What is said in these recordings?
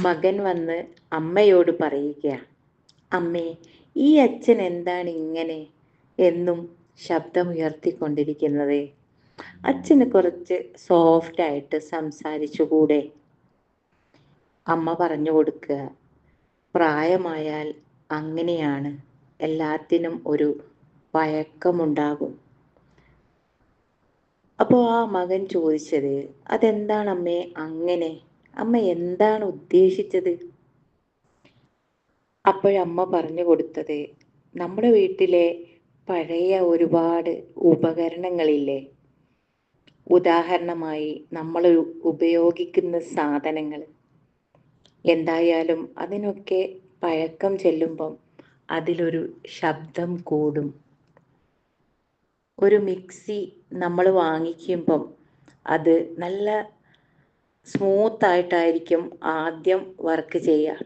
മകൻ വന്ന് അമ്മയോട് പറയുകയാണ് അമ്മേ ഈ അച്ഛൻ എന്താണ് ഇങ്ങനെ? എന്നും ശബ്ദമുയർത്തിക്കൊണ്ടിരിക്കുന്നത്. അച്ഛന് കുറച്ച് സോഫ്റ്റ് ആയിട്ട് സംസാരിച്ചുകൂടെ. അമ്മ പറഞ്ഞു കൊടുക്കുക പ്രായമായാൽ അങ്ങനെയാണ്. എല്ലാത്തിനും ഒരു വഴക്കമുണ്ടാകും. അപ്പോൾ ആ മകൻ ചോദിച്ചത് അതെന്താണ് അമ്മേ അങ്ങനെ അമ്മ എന്താണ് ഉദ്ദേശിച്ചത്? അപ്പോഴമ്മ പറഞ്ഞു കൊടുത്തത് നമ്മുടെ വീട്ടിലെ പഴയ ഒരുപാട് ഉപകരണങ്ങളില്ലേ? ഉദാഹരണമായി നമ്മൾ ഉപയോഗിക്കുന്ന സാധനങ്ങൾ. എന്തായാലും അതിനൊക്കെ പഴക്കം ചെല്ലുമ്പം അതിലൊരു ശബ്ദം കൂടും. ഒരു മിക്സി നമ്മൾ വാങ്ങിക്കുമ്പം അത് നല്ല സ്മൂത്ത് ആയിട്ടായിരിക്കും ആദ്യം വർക്ക് ചെയ്യുക.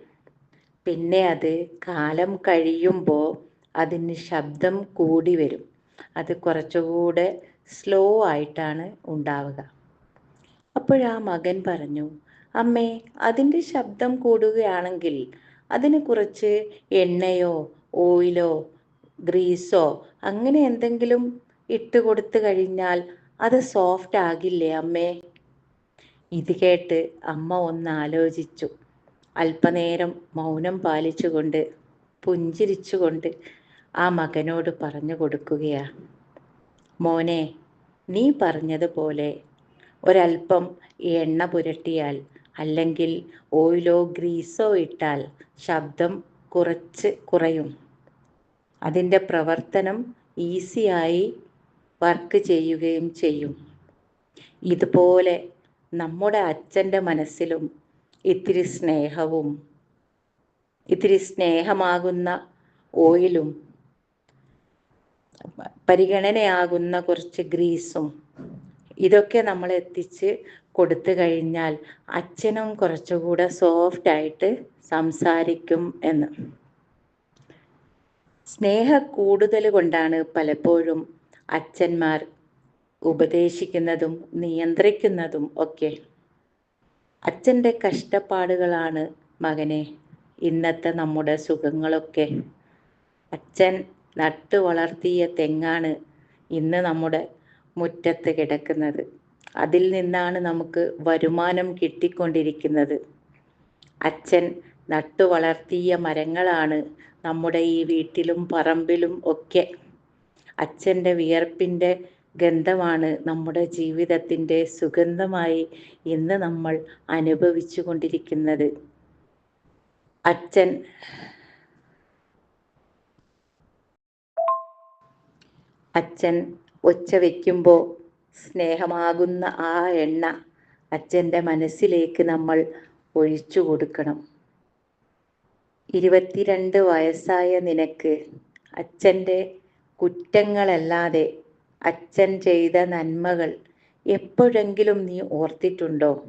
പിന്നെ അത് കാലം കഴിയുമ്പോൾ അതിന് ശബ്ദം കൂടി വരും. അത് കുറച്ചുകൂടെ സ്ലോ ആയിട്ടാണ് ഉണ്ടാവുക. അപ്പോഴാ മകൻ പറഞ്ഞു അമ്മേ അതിന്റെ ശബ്ദം കൂടുകയാണെങ്കിൽ അതിന് കുറച്ച് എണ്ണയോ ഓയിലോ ഗ്രീസോ അങ്ങനെ എന്തെങ്കിലും ഇട്ട് കൊടുത്തു കഴിഞ്ഞാൽ അത് സോഫ്റ്റ് ആകില്ലേ അമ്മേ? ഇത് കേട്ട് അമ്മ ഒന്ന് ആലോചിച്ചു അല്പനേരം മൗനം പാലിച്ചുകൊണ്ട് പുഞ്ചിരിച്ചുകൊണ്ട് ആ മകനോട് പറഞ്ഞു കൊടുക്കുകയാ. മോനെ നീ പറഞ്ഞതുപോലെ ഒരല്പം എണ്ണ പുരട്ടിയാൽ അല്ലെങ്കിൽ ഓയിലോ ഗ്രീസോ ഇട്ടാൽ ശബ്ദം കുറച്ച് കുറയും. അതിന്റെ പ്രവർത്തനം ഈസിയായി വർക്ക് ചെയ്യുകയും ചെയ്യും. ഇതുപോലെ നമ്മുടെ അച്ഛന്റെ മനസ്സിലും ഇത്തിരി സ്നേഹവും ഇത്തിരി സ്നേഹമാകുന്ന ഓയിലും പരിഗണനയാകുന്ന കുറച്ച് ഗ്രീസും ഇതൊക്കെ നമ്മൾ എത്തിച്ച് കൊടുത്തു കഴിഞ്ഞാൽ അച്ഛനും കുറച്ചുകൂടെ സോഫ്റ്റ് ആയിട്ട് സംസാരിക്കും എന്ന്. സ്നേഹ കൂടുതൽ കൊണ്ടാണ് പലപ്പോഴും അച്ഛന്മാർ ഉപദേശിക്കുന്നതും നിയന്ത്രിക്കുന്നതും ഒക്കെ. അച്ഛന്റെ കഷ്ടപ്പാടുകളാണ് മകനെ ഇന്നത്തെ നമ്മുടെ സുഖങ്ങളൊക്കെ. അച്ഛൻ നട്ടു വളർത്തിയ തെങ്ങാണ് ഇന്ന് നമ്മുടെ മുറ്റത്ത് കിടക്കുന്നത്. അതിൽ നിന്നാണ് നമുക്ക് വരുമാനം കിട്ടിക്കൊണ്ടിരിക്കുന്നത്. അച്ഛൻ നട്ടു വളർത്തിയ മരങ്ങളാണ് നമ്മുടെ ഈ വീട്ടിലും പറമ്പിലും ഒക്കെ. അച്ഛന്റെ വിയർപ്പിന്റെ ഗന്ധമാണ് നമ്മുടെ ജീവിതത്തിന്റെ സുഗന്ധമായി ഇന്ന് നമ്മൾ അനുഭവിച്ചു കൊണ്ടിരിക്കുന്നത് അച്ഛൻ അച്ഛൻ ഒച്ച വയ്ക്കുമ്പോൾ സ്നേഹമാകുന്ന ആ എണ്ണ അച്ഛന്റെ മനസ്സിലേക്ക് നമ്മൾ ഒഴിച്ചു കൊടുക്കണം. ഇരുപത്തിരണ്ട് വയസ്സായ നിനക്ക് അച്ഛന്റെ കുറ്റങ്ങളല്ലാതെ അച്ഛൻ ചെയ്ത നന്മകൾ എപ്പോഴെങ്കിലും നീ ഓർത്തിട്ടുണ്ടോ?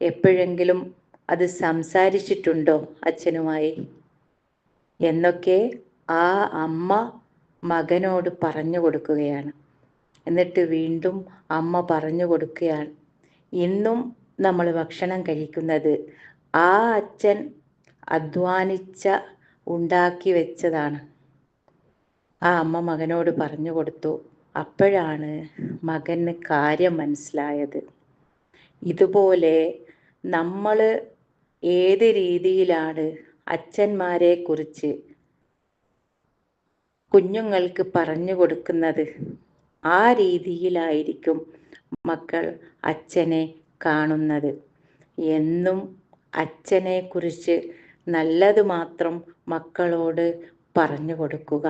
എപ്പോഴെങ്കിലും അത് സംസാരിച്ചിട്ടുണ്ടോ അച്ഛനുമായി? എന്നൊക്കെ ആ അമ്മ മകനോട് പറഞ്ഞു കൊടുക്കുകയാണ്. എന്നിട്ട് വീണ്ടും അമ്മ പറഞ്ഞു കൊടുക്കുകയാണ്. ഇന്നും നമ്മൾ ഭക്ഷണം കഴിക്കുന്നത് ആ അച്ഛൻ അധ്വാനിച്ച ഉണ്ടാക്കി വെച്ചതാണ്. ആ അമ്മ മകനോട് പറഞ്ഞു കൊടുത്തു. അപ്പോഴാണ് മകന് കാര്യം മനസ്സിലായത്. ഇതുപോലെ നമ്മൾ ഏത് രീതിയിലാണ് അച്ഛന്മാരെ കുറിച്ച് കുഞ്ഞുങ്ങൾക്ക് പറഞ്ഞു കൊടുക്കുന്നത്? ആ രീതിയിലായിരിക്കും മക്കൾ അച്ഛനെ കാണുന്നത്. എന്നും അച്ഛനെ കുറിച്ച് നല്ലത് മാത്രം മക്കളോട് പറഞ്ഞു കൊടുക്കുക.